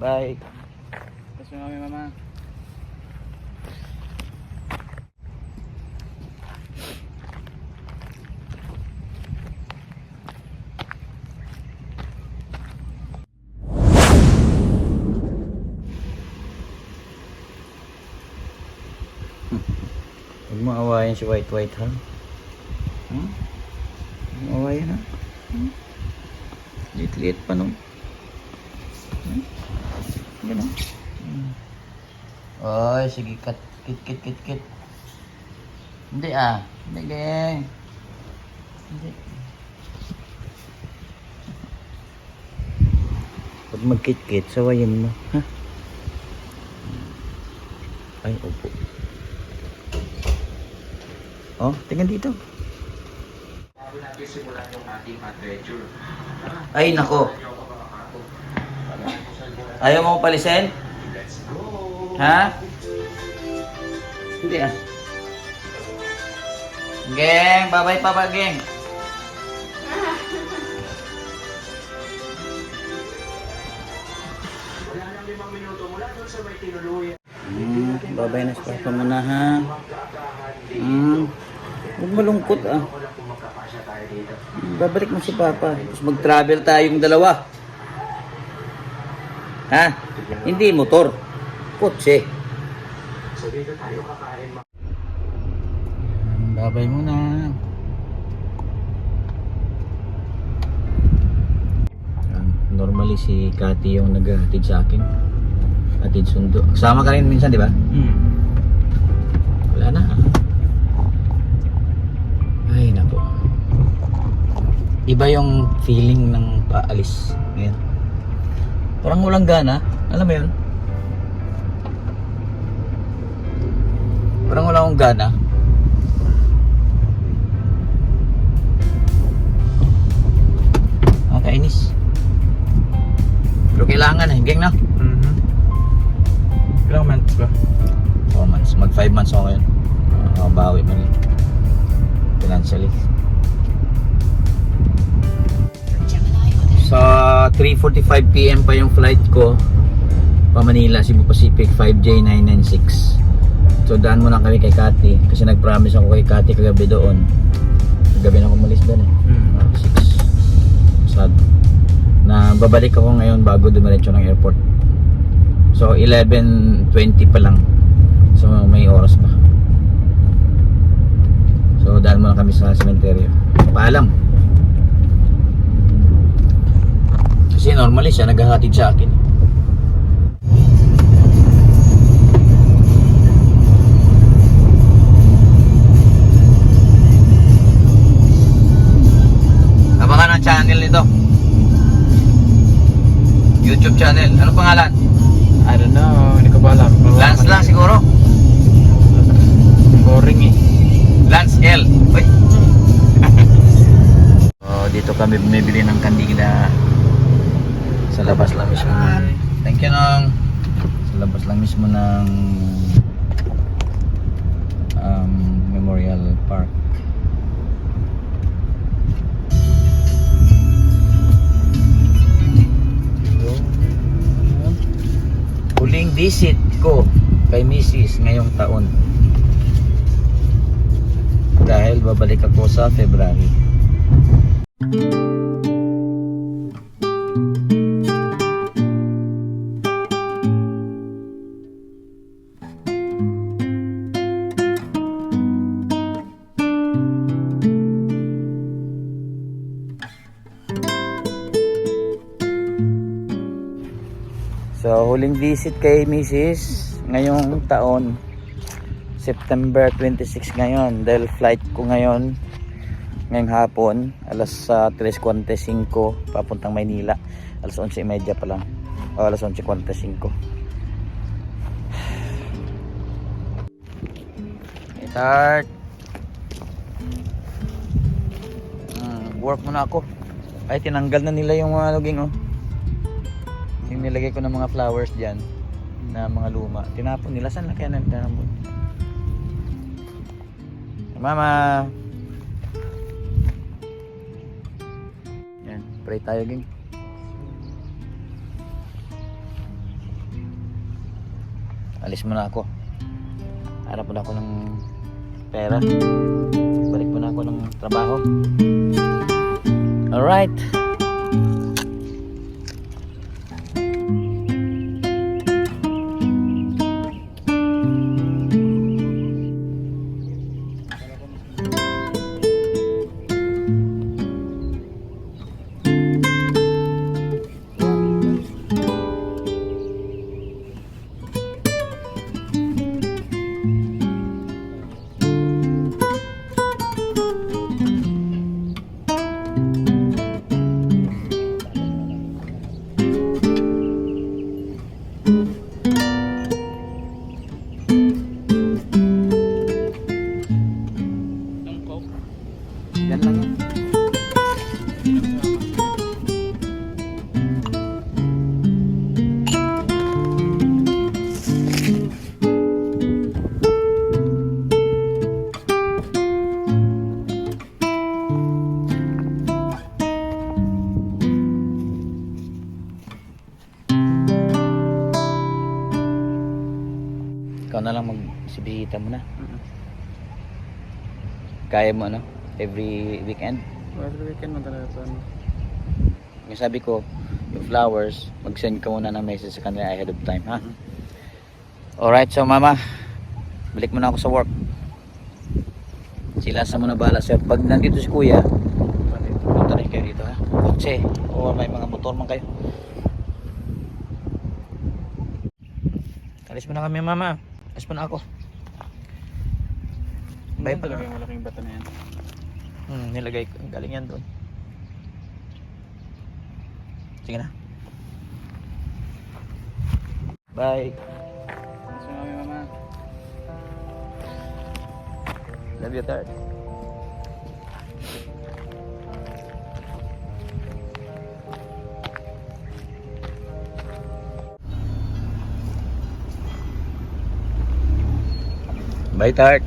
Bye. Tapos mo kami mama. Huwag mo awayan si White White ha. Hmm? Huwag mo awayan ha. Hmm? Liit-liit pa nung. Hmm? Ganun. Hmm. Oy, sige, kat, kit, kit, kit, kit. Hindi ah. Hindi, geng. Hindi. Pag magkit-kit, sawayin mo. Ha? Ay, opo. Oh, tingnan dito. Bago natin simulan yung ating adventure. Ay, nako. Ayaw mo palisin? Ha? Hindi ah. Geng, babay pa ba, geng? Hmm, babay na sa papa mo na ha. Hmm. Huwag malungkot ah. Dito. Babalik mo si papa. Tapos mag-travel tayong dalawa. Ha? Hindi motor. Kotse. So dito tayo kakain mga Babay mo na. Normally si Kati yung naghahatid sa akin. Hatid sundo. Kasama ka rin minsan, di ba? Hmm. Wala na. Ay, nako. Iba yung feeling ng paalis. Parang walang gana. Alam mo yun? Parang wala akong gana. Nakakainis. Pero kailangan eh. Gang na. Mhm. Ilang months ba? 4 months. Mag 5 months ako ngayon. Makabawi man eh. Financially. Sa 3.45pm pa yung flight ko pa Manila, Cebu Pacific 5J996 So daan muna kami kay Kati kasi nag-promise ako kay Kati kagabi doon. Kagabi na ako umalis doon eh. Ah, 6 Sad. Na babalik ako ngayon bago dumiretso ng airport. So 11.20 pa lang. So may oras pa. So daan muna kami sa sementeryo Paalam Kasi normally siya naghahatid sa akin Abangan ang channel nito YouTube channel Ano pangalan? I don't know. Hindi ko ba alam. Lance lang siguro Boring eh. Lance L. Uy. oh, dito kami bumibili ng kandila. Labas lang mismo. ng- Thank you nang sa labas lang mismo ng um, Memorial Park. Huling visit ko kay Mrs. ngayong taon dahil babalik ako sa February. Huling visit kay Mrs. ngayong taon. September 26 ngayon dahil flight ko ngayon ngayong hapon alas uh, 3.45 papuntang Maynila. Alas 11.30 pa lang. O alas 11.45 start. Hmm, work muna ako. Ay tinanggal na nila yung mga luging oh yung nilagay ko ng mga flowers dyan na mga luma tinapon nila saan na kaya nanambon Mama. Yan, pray tayo, ging. Alis muna ako. Harap muna ako ng pera. Balik muna ako ng trabaho. Alright. Ikaw na lang magsibihita mo na. Kaya mo ano? Every weekend. Every weekend mo talaga ito. Ano. Yung sabi ko, yung flowers, mag-send ka muna ng message sa kanila ahead of time, ha? Mhm. Alright, so mama, balik muna ako sa work. Sila sa muna bahala sir. Pag nandito si kuya, punta rin kayo dito, ha? Kotse, o may mga motor man kayo. Alis muna kami, mama. Alis muna ako. Bye Yan pa talaga yung malaking bata na yan. Hmm, nilagay ko. Galing yan doon. Sige na. Bye. Mo kami mama. Love you, third. Tart.